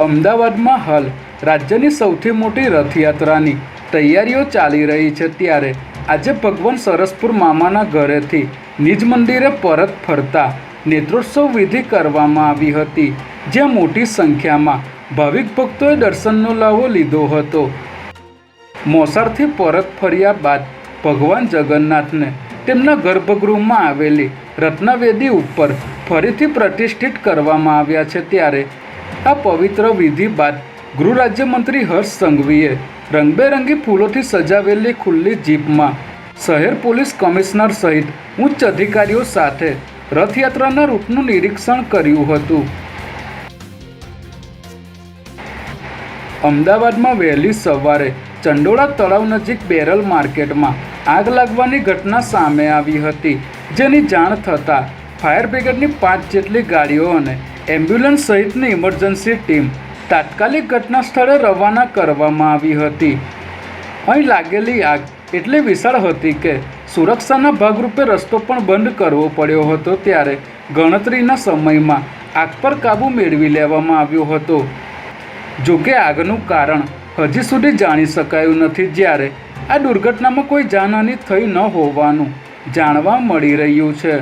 અમદાવાદમાં હાલ રાજ્યની સૌથી મોટી રથયાત્રાની તૈયારીઓ ચાલી રહી છે ત્યારે આજે ભગવાન સરસપુર મામાના ઘરેથી નિજ મંદિરે પરત ફરતા નેત્રોત્સવ વિધિ કરવામાં આવી હતી, જ્યાં મોટી સંખ્યામાં ભાવિક ભક્તોએ દર્શનનો લાવો લીધો હતો. મોસાળથી પરત ફર્યા બાદ ભગવાન જગન્નાથને તેમના ગર્ભગૃહમાં આવેલી રત્નવેદી ઉપર ફરીથી પ્રતિષ્ઠિત કરવામાં આવ્યા છે ત્યારે આ પવિત્ર વિધિ બાદ ગૃહ રાજ્યમંત્રી હર્ષ સંઘવીએ રંગબેરંગી ફૂલોથી સજાવેલી ખુલ્લી જીપમાં શહેર પોલીસ કમિશનર સહિત ઉચ્ચ અધિકારીઓ સાથે રથયાત્રાના રૂટનું નિરીક્ષણ કર્યું હતું. અમદાવાદમાં વહેલી સવારે ચંડોળા તળાવ નજીક બેરલ માર્કેટમાં આગ લાગવાની ઘટના સામે આવી હતી, જેની જાણ થતાં ફાયર બ્રિગેડની પાંચ જેટલી ગાડીઓ અને એમ્બ્યુલન્સ સહિતની ઇમરજન્સી ટીમ તાત્કાલિક ઘટના સ્થળે રવાના કરવામાં આવી હતી. અહીં લાગેલી આગ એટલી વિશાળ હતી કે સુરક્ષાના ભાગરૂપે રસ્તો પણ બંધ કરવો પડ્યો હતો ત્યારે ગણતરીના સમયમાં આગ પર કાબૂ મેળવી લેવામાં આવ્યો હતો. જોકે આગનું કારણ હજી સુધી જાણી શકાયું નથી જ્યારે આ દુર્ઘટનામાં કોઈ જાનહાનિ થઈ ન હોવાનું જાણવા મળી રહ્યું છે.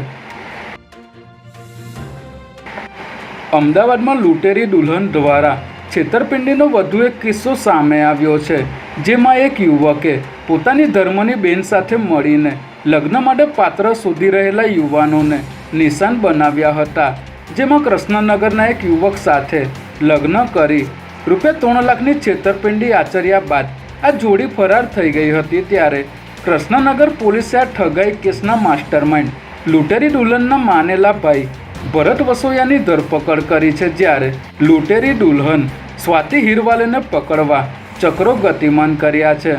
અમદાવાદમાં લૂંટેરી દુલ્હન દ્વારા છેતરપિંડીનો વધુ એક કિસ્સો સામે આવ્યો છે, જેમાં એક યુવકે પોતાની ધર્મની બેન સાથે મળીને લગ્ન માટે પાત્ર શોધી રહેલા યુવાનોને નિશાન બનાવ્યા હતા, જેમાં કૃષ્ણનગરના એક યુવક સાથે લગ્ન કરી રૂપિયા ત્રણ લાખની છેતરપિંડી આચર્યા બાદ આ જોડી ફરાર થઈ ગઈ હતી ત્યારે કૃષ્ણનગર પોલીસે આ ઠગાઈ કેસના માસ્ટરમાઇન્ડ લૂંટેરી દુલ્હનના માનેલા ભાઈ ભરત વસોયાની ધરપકડ કરી છે જ્યારે લૂંટેરી દુલ્હન સ્વાતિ હિરવાલેને પકડવા ચક્રો ગતિમાન કર્યા છે.